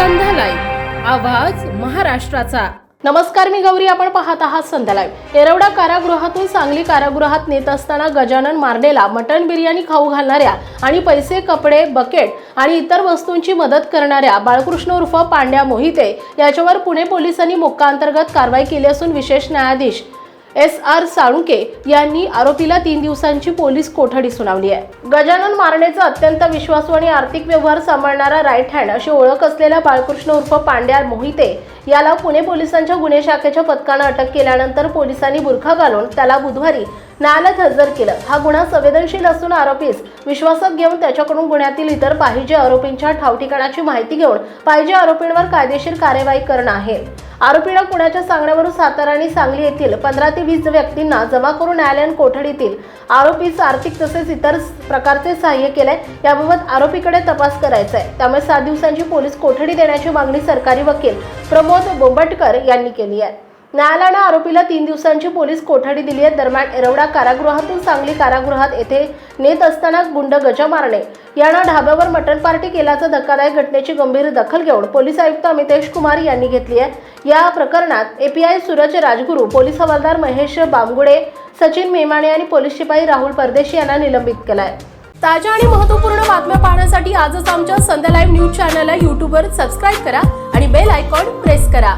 संध्या live आवाज महाराष्ट्राचा. नमस्कार मी गौरी. आपण पाहत आहात संध्या लाईव्ह येरवडा कारागृहातून सांगली कारागृहात नेत असताना गजानन मार्डेला मटण बिर्याणी खाऊ घालणाऱ्या आणि पैसे कपडे बकेट आणि इतर वस्तूंची मदत करणाऱ्या बाळकृष्ण उर्फ पांड्या मोहिते याच्यावर पुणे पोलिसांनी मुक्काअंतर्गत कारवाई केली असून विशेष न्यायाधीश एस आर साळुंके यांनी आरोपीला तीन दिवसांची पोलीस कोठडी सुनावली आहे. गजानन मारणेचा अत्यंत विश्वासू आणि आर्थिक व्यवहार सांभाळणारा राईट हँड अशी ओळख असलेल्या बाळकृष्ण उर्फ पांड्या मोहिते याला पुणे पोलिसांच्या गुन्हे शाखेच्या पथकानं अटक केल्यानंतर पोलिसांनी बुरखा घालून त्याला बुधवारी न्यायालयात हजर केलं. हा गुन्हा संवेदनशील असून आरोपीस विश्वासात घेऊन त्याच्याकडून गुन्ह्यातील इतर पाहिजे आरोपींच्या ठावठिकाणाची माहिती घेऊन पाहिजे आरोपींवर कायदेशीर कार्यवाही करणं आहे. आरोपीनं कुणाच्या सांगण्यावरून सातारा आणि सांगली येथील पंधरा ते वीस व्यक्तींना जमा करून न्यायालयीन कोठडीतील आरोपीस आर्थिक तसेच इतर प्रकारचे सहाय्य केले याबाबत आरोपीकडे तपास करायचा आहे त्यामुळे सात दिवसांची पोलीस कोठडी देण्याची मागणी सरकारी वकील प्रमोद बोंबटकर यांनी केली आहे. न्यायालयानं आरोपीला तीन दिवसांची पोलीस कोठडी दिली आहे. दरम्यान एरवडा कारागृहातून सांगली कारागृहात येथे नेत असताना गुंड गजा मारणे. यानं ढाब्यावर मटण पार्टी केल्याचा धक्कादायक घटनेची गंभीर दखल घेऊन पोलीस आयुक्त अमितेश कुमार यांनी घेतली आहे. या प्रकरणात एपीआय सूरज राजगुरू पोलीस हवालदार महेश बामगुडे सचिन मेमाणे आणि पोलीस शिपाई राहुल परदेशी यांना निलंबित केला आहे ताज्या आणि महत्त्वपूर्ण बातम्या पाहण्यासाठी आजच आमच्या संध्या लाईव्ह न्यूज चॅनलला यूट्यूबवर सबस्क्राईब करा आणि बेल आयकॉन प्रेस करा.